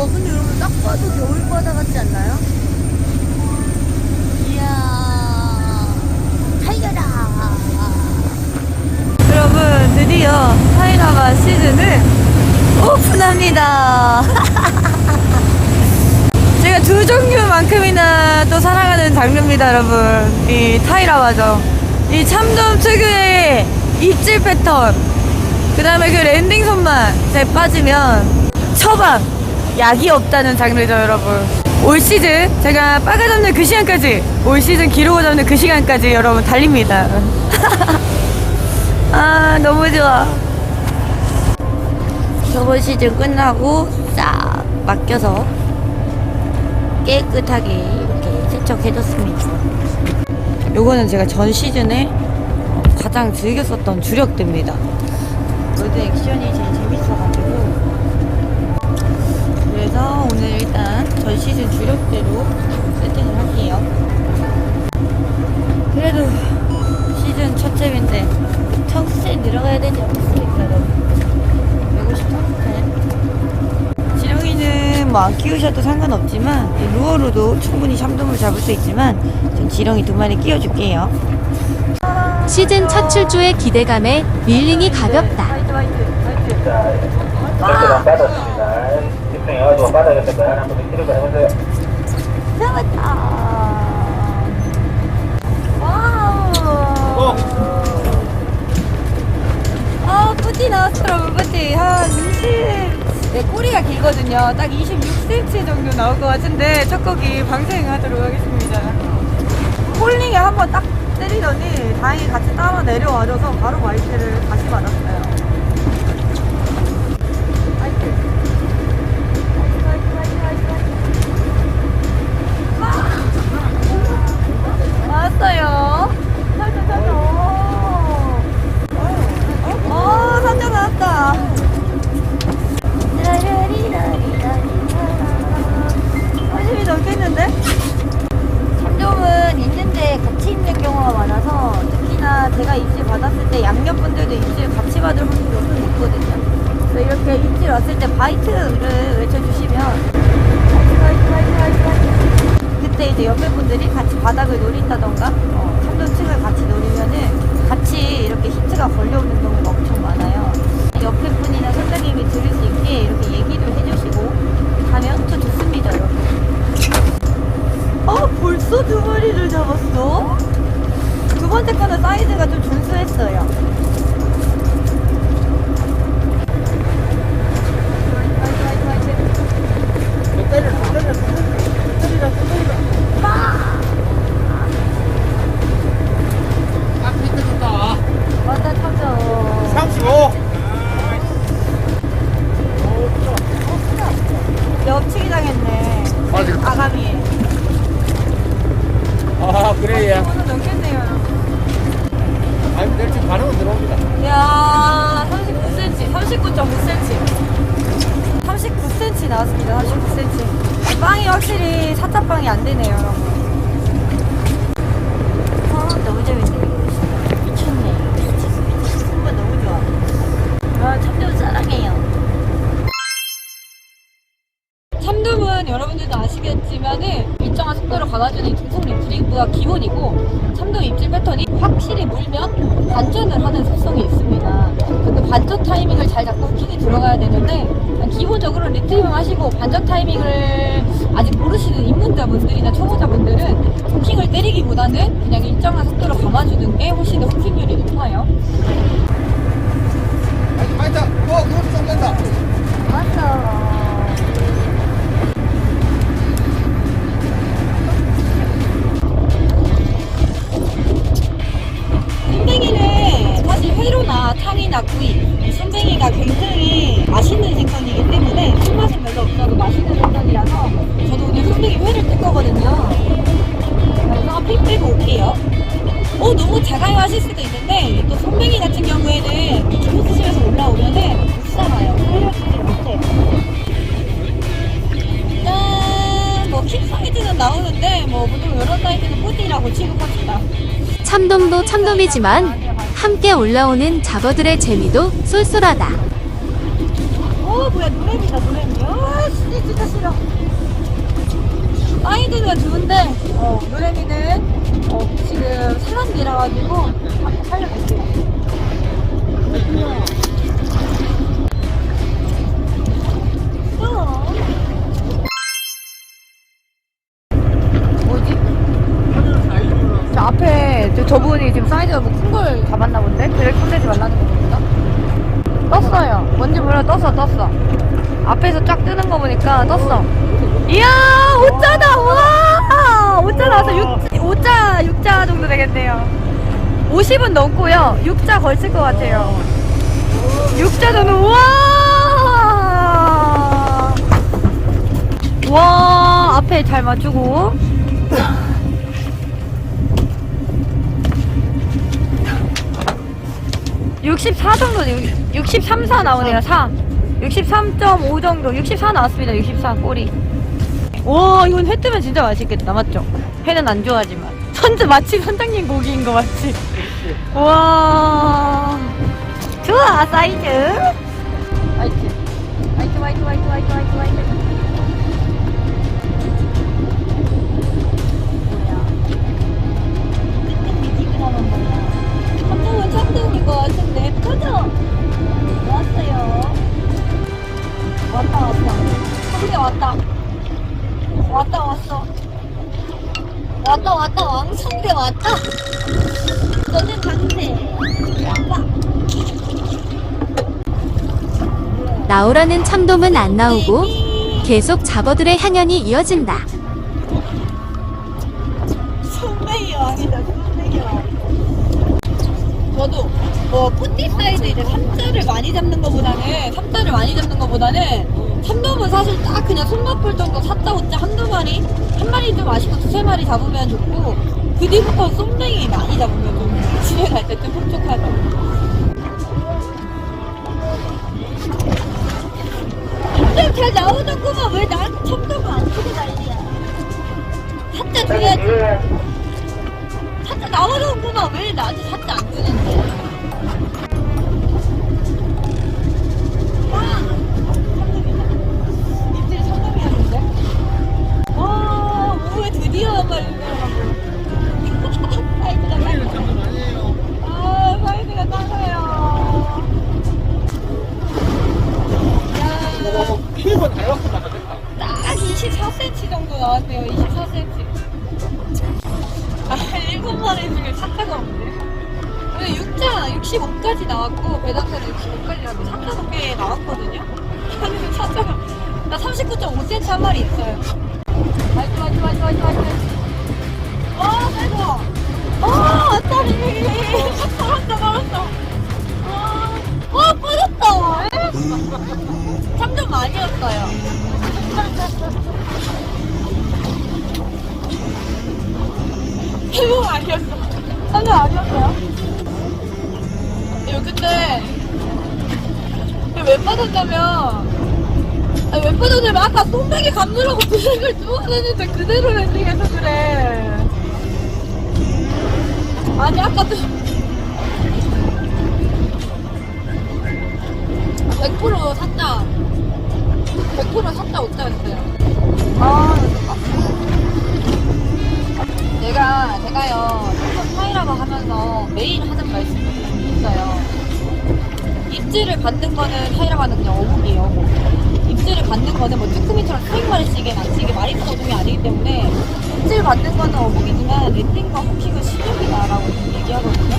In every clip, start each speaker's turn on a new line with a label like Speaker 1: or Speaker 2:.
Speaker 1: 와 근데 여러분 딱 봐도 겨울바다 같지 않나요? 이야 달려라 여러분 드디어 타이라바 시즌을 오픈합니다. 제가 두 종류만큼이나 또 사랑하는 장르입니다 여러분. 이 타이라바죠 이 참돔 특유의 입질 패턴. 그 다음에 그 랜딩 손맛에 빠지면 처방 약이 없다는 장르죠 여러분. 올 시즌 제가 빠가 잡는 그 시간까지 올 시즌 기록을 잡는 그 시간까지 여러분 달립니다. 아 너무 좋아. 저번 시즌 끝나고 싹 맡겨서 깨끗하게 이렇게 세척해줬습니다. 요거는 제가 전 시즌에 어, 가장 즐겼었던 주력대입니다. 로드 액션이 제일 재밌어가지고 그래서 오늘 일단 전 시즌 주력대로 세팅을 할게요. 그래도 시즌 첫 잼인데 청스에 들어가야 되지 않겠습니까 여러분? 150 청스텐 지렁이는 뭐안 끼우셔도 상관없지만 이 루어로도 충분히 참돔을 잡을 수 있지만 전 지렁이 두 마리 끼워줄게요.
Speaker 2: 시즌 첫 출조의 기대감에 밀링이 가볍다.
Speaker 1: 화이트 화이트 화이트.
Speaker 3: 这 집중해가지고 받아야겠다. 뭐 뭐 한번 기록을 해보세요.
Speaker 1: 잡았다. 와우. 어. 어 아, 뿌띠 나왔더라고, 뿌띠. 한 20. 네, 꼬리가 길거든요. 딱 26cm 정도 나올 것 같은데, 첫 거기 방생하도록 하겠습니다. 홀링에 한번 딱 때리더니, 다행히 같이 따라 내려와줘서 바로 마이크를 다시 받았어요. 제가 입질 받았을 때 양옆분들도 입질 같이 받을 확률이 높거든요. 그래서 이렇게 입질 왔을 때 바이트를 외쳐주시면 바이트 바이트 바이트 바이트 그때 이제 옆에 분들이 같이 바닥을 노린다던가 어, 참돔층을 같이 노리면은 같이 이렇게 히트가 걸려오는 경우가 엄청 많아요. 39cm, 39.9cm. 39cm 나왔습니다. 39cm. 빵이 확실히 사자빵이 안 되네요, 여러분. 아, 너무 재밌네. 이거. 미쳤네. 미쳤어, 미쳤어. 정말 너무 좋아. 아, 참돔 사랑해요. 참돔은 여러분들도 아시겠지만은 일정한 속도로 감아주는 이 중성 리프링크가 기본이고 참돔 입질 패턴이 확실히 물면 반전을 하는 특성이 있습니다. 그 반전 타이밍을 잘 잡고 후킹이 들어가야 되는데 기본적으로 리트리밍 하시고 반전 타이밍을 아직 모르시는 입문자분들이나 초보자분들은 후킹을 때리기보다는 그냥 일정한 속도로 감아주는 게 훨씬 더 후킹 뭐 보통 이런 사이즈는 뿌띠라고 취급합시다.
Speaker 2: 참돔도 참돔이지만 함께 올라오는 잡어들의 재미도 쏠쏠하다.
Speaker 1: 오 뭐야 노래입니다 노래미. 아 씨, 진짜 싫어. 사이드가 좋은데, 어, 노래미는, 어, 지금 사람이라 가지고, 살려볼게요. 50은 넘고요 6자 걸칠 것 같아요 6자 정도 우와 와 앞에 잘 맞추고 64 정도, 63, 4 나오네요, 4. 63.5 정도, 64 나왔습니다, 64, 꼬리. 와, 이건 회 뜨면 진짜 맛있겠다, 맞죠? 회는 안 좋아하지만. 선주, 마치 선장님 고기인 거 맞지? 와. 좋아, 사이즈. 화이트. 화이트, 화이트, 화이트, 화이트, 화이트, 화이트. 왔다 왔다 한개 왔다 왔다 왔어 왔다 왔다 왕성대 왔다 너는
Speaker 2: 나오라는 참돔은 안 나오고 계속 잡어들의 향연이 이어진다.
Speaker 1: 손배기 왕이다. 손배기 왕 저도 뭐 뿌띠 사이즈 이제 3자를 많이 잡는 것보다는 3자를 많이 잡는 것보다는 참돔은 사실 딱 그냥 손 맛볼 정도 4자 5자 한두 마리? 한 마리 좀 맛있고 두세 마리 잡으면 좋고 그 뒤부터 쏨뱅이 많이 잡으면 좀 집에 갈 때좀좀잘 나오는구만. 왜 나한테 참돔을 안 치고 난리야? 4자 줘야지. 사자 나오는구나 왜 나한테 사자 안 주는데? 와 입질이 상당히 하는데? 와 오후에 드디어 한 65까지 나왔고, 배당사는 65까지 나왔고, 사자 개 나왔거든요? 아니, 사자가. 나 39.5cm 한 마리 있어요. 화이트, 화이트, 화이트, 화이트, 화이트. 와, 대박! 와, 왔다리! 살았다, 살았다. 와, 와, 빠졌다! 참좀 많이 왔어요. 해공 아니었어. 참좀 아니었어요. 근데 왜 빠졌냐면 아니 왜 빠졌냐면 아까 쏨뱅이 감느라고 블랙을 뚫어냈는데 그대로 랜딩해서 그래. 아니 아까 또100% 샀다. 100% 샀다 없다 했어요. 아, 내가, 제가요, 조금 사이라고 하면서 매일 하는 말씀이 있어요. 입질을 받는 거는 사이라고 하는 그냥 어묵이에요, 어묵. 입질을 받는 거는 뭐 쭈꾸미처럼 수백 마리씩에 낚시게 마리수 어묵이 아니기 때문에 입질 받는 거는 어묵이지만 랜딩과 호킹은 실력이다라고 얘기하거든요.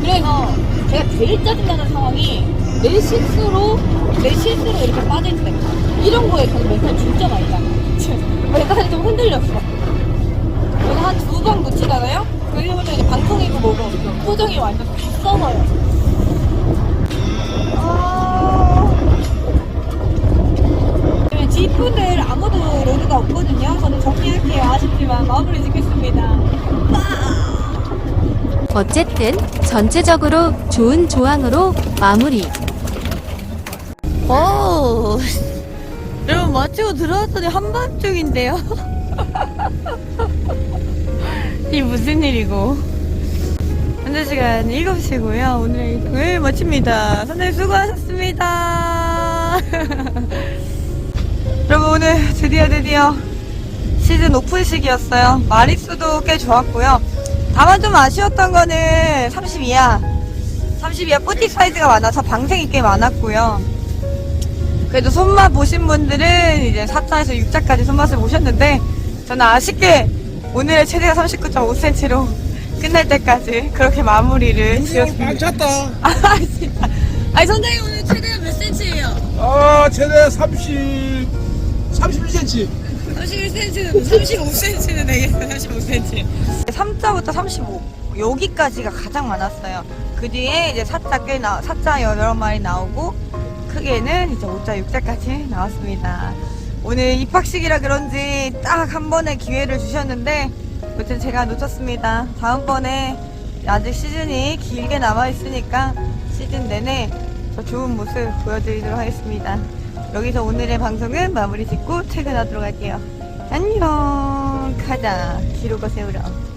Speaker 1: 그래서 제가 제일 짜증나는 상황이 내 실수로 내 실수로 이렇게 빠질 때 이런 거에 저는 멘탈 진짜 많이 나. 멘탈이 좀 흔들렸어. 번 놓치잖아요. 그러면 이제 방송이고 뭐고 표정이 완전 썩어요. 아... 네, 뒷분들 아무도 로드가 없거든요. 저는 정리할게요. 아쉽지만 마무리 짓겠습니다.
Speaker 2: 어쨌든 전체적으로 좋은 조항으로 마무리.
Speaker 1: 오, 여러분 마치고 들어왔더니 한밤중인데요. 이 무슨 일이고? 현재 시간 7시고요. 오늘 일정을 마칩니다. 선생님 수고하셨습니다. 여러분 오늘 드디어 드디어 시즌 오픈식이었어요. 마릿수도 꽤 좋았고요. 다만 좀 아쉬웠던 거는 32야. 32야 뿌틱 사이즈가 많아서 방생이 꽤 많았고요. 그래도 손맛 보신 분들은 이제 4자에서 6자까지 손맛을 보셨는데 저는 아쉽게 오늘의 최대가 39.5cm로 끝날 때까지 그렇게 마무리를 지었습니다.
Speaker 4: 빡쳤다.
Speaker 1: 아 진짜. 아니 선생님 오늘 최대가 몇 cm예요?
Speaker 4: 아, 최대 30, 31cm.
Speaker 1: 31cm는 35cm는 되겠어요. 35cm. 3자부터 35 여기까지가 가장 많았어요. 그 뒤에 이제 4자 꽤 나, 4자 여러 마리 나오고 크게는 이제 5자, 6자까지 나왔습니다. 오늘 입학식이라 그런지 딱 한 번의 기회를 주셨는데 아무튼 제가 놓쳤습니다. 다음번에 아직 시즌이 길게 남아 있으니까 시즌 내내 더 좋은 모습 보여드리도록 하겠습니다. 여기서 오늘의 방송은 마무리 짓고 퇴근하도록 할게요. 안녕. 가자. 기록을 세우러.